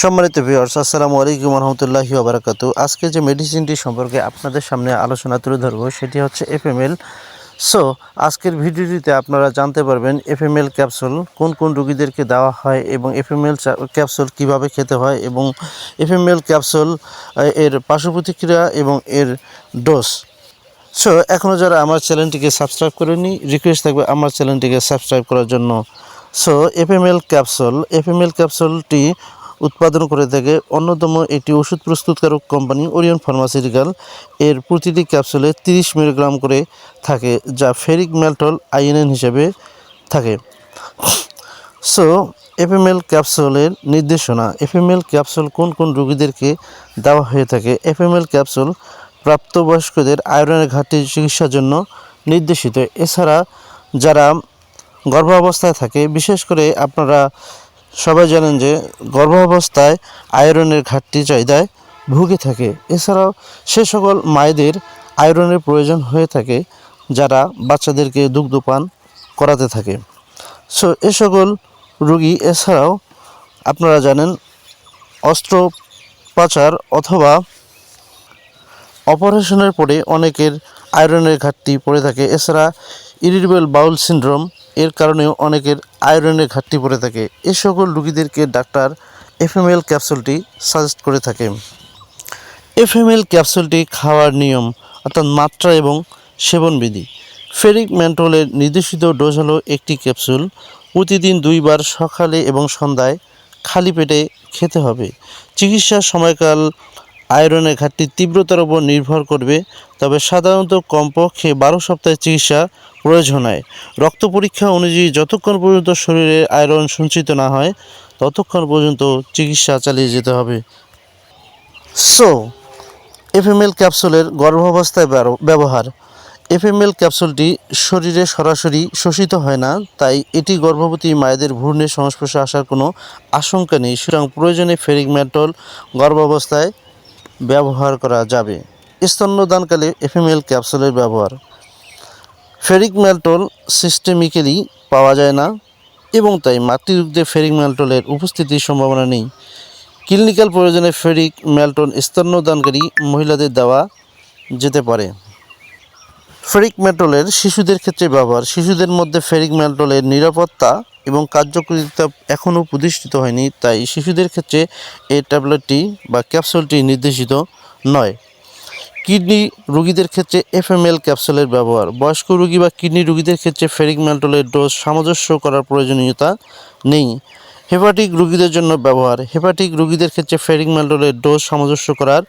সম্মানিত ভিউয়ার্স আসসালামু আলাইকুম রহমতুল্লাহি ওবরাকাত। আজকে যে মেডিসিনটি সম্পর্কে আপনাদের সামনে আলোচনা তুলে ধরবো, সেটি হচ্ছে এফএমএল সো আজকের ভিডিওটিতে আপনারা জানতে পারবেন এফএমএল ক্যাপসুল কোন কোন রোগীদেরকে দেওয়া হয় এবং এফএমএল ক্যাপসুল কীভাবে খেতে হয় এবং এফএমএল ক্যাপসুল এর পার্শ্ব প্রতিক্রিয়া এবং এর ডোজ সো এখনও যারা আমার চ্যানেলটিকে সাবস্ক্রাইব করেনি রিকোয়েস্ট থাকবে আমার চ্যানেলটিকে সাবস্ক্রাইব করার জন্য। সো এফএমএল ক্যাপসুল এফএমএল ক্যাপসুলটি উৎপাদন করে থাকে অন্যতম একটি ওষুধ প্রস্তুতকারক কোম্পানি ওরিয়ন ফার্মাসিউটিক্যাল। এর প্রতিটি ক্যাপসুলে তিরিশ মিলিগ্রাম করে থাকে, যা ফেরিক মেলটল আইএনএন হিসেবে থাকে। সো, এফএমএল ক্যাপসুলের নির্দেশনা, এফএমএল ক্যাপসুল কোন কোন রোগীদেরকে দেওয়া হয়ে থাকে? এফএমএল ক্যাপসুল প্রাপ্তবয়স্কদের আয়রনের ঘাটতি চিকিৎসার জন্য নির্দেশিত। এছাড়া যারা গর্ভাবস্থায় থাকে, বিশেষ করে আপনারা সবাই জানেন যে গর্ভাবস্থায় আয়রনের ঘাটতি চাহিদায় ভুগে থাকে। এছাড়াও সে সকল মায়েদের আয়রনের প্রয়োজন হয়ে থাকে, যারা বাচ্চাদেরকে দুগ্ধপান করাতে থাকে। সো, এ সকল রুগী, এছাড়াও আপনারা জানেন অস্ত্রোপচার অথবা অপারেশনের পরে অনেকের আয়রনের ঘাটতি পড়ে থাকে। এছাড়া ইরিটেবল বাউল সিনড্রোম, এর কারণেও অনেকের আয়রনের ঘাটতি পড়ে থাকে। এ সকল রুগীদেরকে ডাক্তার এফএমএল ক্যাপসুলটি সাজেস্ট করে থাকে। এফএমএল ক্যাপসুলটি খাওয়ার নিয়ম, অর্থাৎ মাত্রা এবং সেবনবিধি। ফেরিক ম্যান্টোলের নির্দেশিত ডোজ হলো একটি ক্যাপসুল, প্রতিদিন দুইবার সকালে এবং সন্ধ্যায় খালি পেটে খেতে হবে। চিকিৎসার সময়কাল আয়রনের ঘাটতির তীব্রতার উপর নির্ভর করবে, তবে সাধারণত কমপক্ষে বারো সপ্তাহের চিকিৎসা প্রয়োজন হয়। রক্ত পরীক্ষা অনুযায়ী যতক্ষণ পর্যন্ত শরীরে আয়রন সঞ্চিত না হয়, ততক্ষণ পর্যন্ত চিকিৎসা চালিয়ে যেতে হবে। সো, এফএমএল ক্যাপসুলের গর্ভাবস্থায় ব্যব- ব্যবহার। এফএমএল ক্যাপসুলটি শরীরে সরাসরি শোষিত হয় না, তাই এটি গর্ভবতী মায়েদের ভ্রূণের সংস্পর্শে আসার কোনো আশঙ্কা নেই। সুতরাং প্রয়োজনে ফেরিক মেটল গর্ভাবস্থায় ব্যবহার করা যাবে। স্তন্যদানকালে এফএমএল ক্যাপসুলের ব্যবহার। ফেরিক ম্যালটোল সিস্টেমিক্যালি পাওয়া যায় না এবং তাই মাতৃদুগ্ধে ফেরিক ম্যালটোলের উপস্থিতির সম্ভাবনা নেই। ক্লিনিক্যাল প্রয়োজনে ফেরিক ম্যালটন স্তন্যদানকারী মহিলাদের দেওয়া যেতে পারে। ফেরিক ম্যালটোলের শিশুদের ক্ষেত্রে ব্যবহার। শিশুদের মধ্যে ফেরিক ম্যালটোলের নিরাপত্তা এবং কার্যকরিতা এখনও প্রতিষ্ঠিত হয়নি, তাই শিশুদের ক্ষেত্রে এই ট্যাবলেটটি বা ক্যাপসুলটি নির্দেশিত নয়। কিডনি রোগীদের ক্ষেত্রে এফএমএল ক্যাপসুলের ব্যবহার, বয়স্ক রোগী বা কিডনি রোগীদের ক্ষেত্রে ফেরিক ম্যালটোলের ডোজ সামঞ্জস্য করার প্রয়োজনীয়তা নেই। হেপাটিক রোগীদের জন্য ব্যবহার, হেপাটিক রোগীদের ক্ষেত্রে ফেরিক ম্যালটোলের ডোজ সামঞ্জস্য করার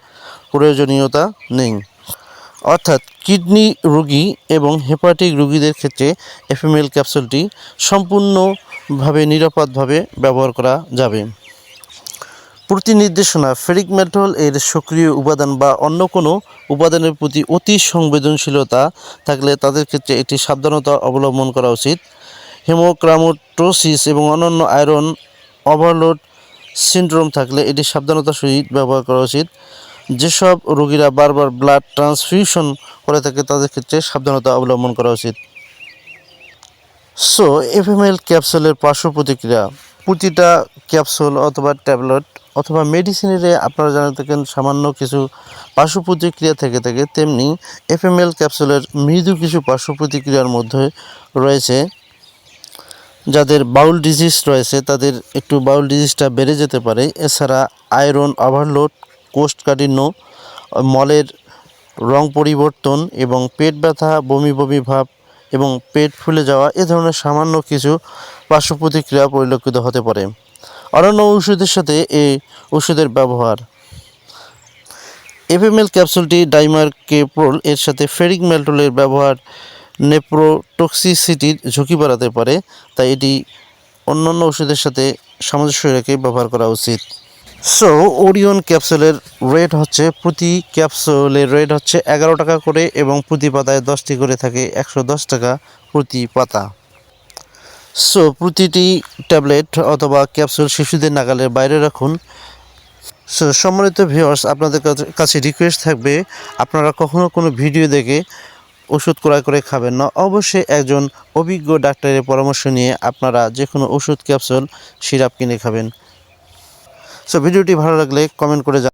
প্রয়োজনীয়তা নেই। অর্থাৎ কিডনি রোগী এবং হেপাটিক রোগীদের ক্ষেত্রে এফএমএল ক্যাপসুলটি সম্পূর্ণভাবে নিরাপদভাবে ব্যবহার করা যাবে। প্রতি নির্দেশনা ফেরিক মেটল এর সক্রিয় উপাদান বা অন্য কোনো উপাদানের প্রতি অতি সংবেদনশীলতা থাকলে তাদের ক্ষেত্রে একটি সাবধানতা অবলম্বন করা উচিত। হেমোক্রামোটোসিস এবং অন্যান্য আয়রন ওভারলোড সিন্ড্রোম থাকলে এটি সাবধানতার সহিত ব্যবহার করা উচিত। যেসব রোগীরা বারবার ব্লাড ট্রান্সফিউশন করে থাকে তাদের ক্ষেত্রে সাবধানতা অবলম্বন করা উচিত। সো এফএমএল ক্যাপসুলের পার্শ্ব প্রতিক্রিয়া, প্রতিটা ক্যাপসুল অথবা ট্যাবলেট অথবা মেডিসিনের আপনারা জানে থাকেন সামান্য কিছু পার্শ্ব প্রতিক্রিয়া থেকে থাকে, তেমনি এফএমএল ক্যাপসুলের মৃদু কিছু পার্শ্ব প্রতিক্রিয়ার মধ্যে রয়েছে যাদের বাউল ডিজিজ রয়েছে, তাদের একটু বাউল ডিজিজটা বেড়ে যেতে পারে। এছাড়া আয়রন ওভারলোড কোষ্ঠকাঠিন্য মলের রং পরিবর্তন এবং পেট ব্যথা, বমি বমি ভাব এবং পেট ফুলে যাওয়া এ ধরনের সামান্য কিছু পার্শ্ব প্রতিক্রিয়া পরিলক্ষিত হতে পারে। অন্যান্য ওষুধের সাথে এই ওষুধের ব্যবহার। এফএমএল ক্যাপসুলটি ডাইমারকেপ্রোল এর সাথে ফেরিক মেলটোলের ব্যবহার নেপ্রোটক্সিসিটির ঝুঁকি বাড়াতে পারে, তাই এটি অন্যান্য ওষুধের সাথে সামঞ্জস্য রেখে ব্যবহার করা উচিত। সো ওরিয়ন ক্যাপসুলের রেট হচ্ছে, প্রতি ক্যাপসুলের রেট হচ্ছে এগারো টাকা করে এবং প্রতি পাতায় দশটি করে থাকে একশো দশ টাকা প্রতি পাতা। সো প্রতিটি ট্যাবলেট অথবা ক্যাপসুল শিশুদের নাগালের বাইরে রাখুন। সো সম্মানিত ভিউয়ার্স আপনাদের কাছে- রিকোয়েস্ট থাকবে, আপনারা কখনো কোনো ভিডিও দেখে ওষুধ ক্রয় করে খাবেন না। অবশ্যই একজন অভিজ্ঞ ডাক্তারের পরামর্শ নিয়ে আপনারা যে কোনো ওষুধ ক্যাপসুল সিরাপ কিনে খাবেন। সো ভিডিওটি ভালো লাগলে কমেন্ট করে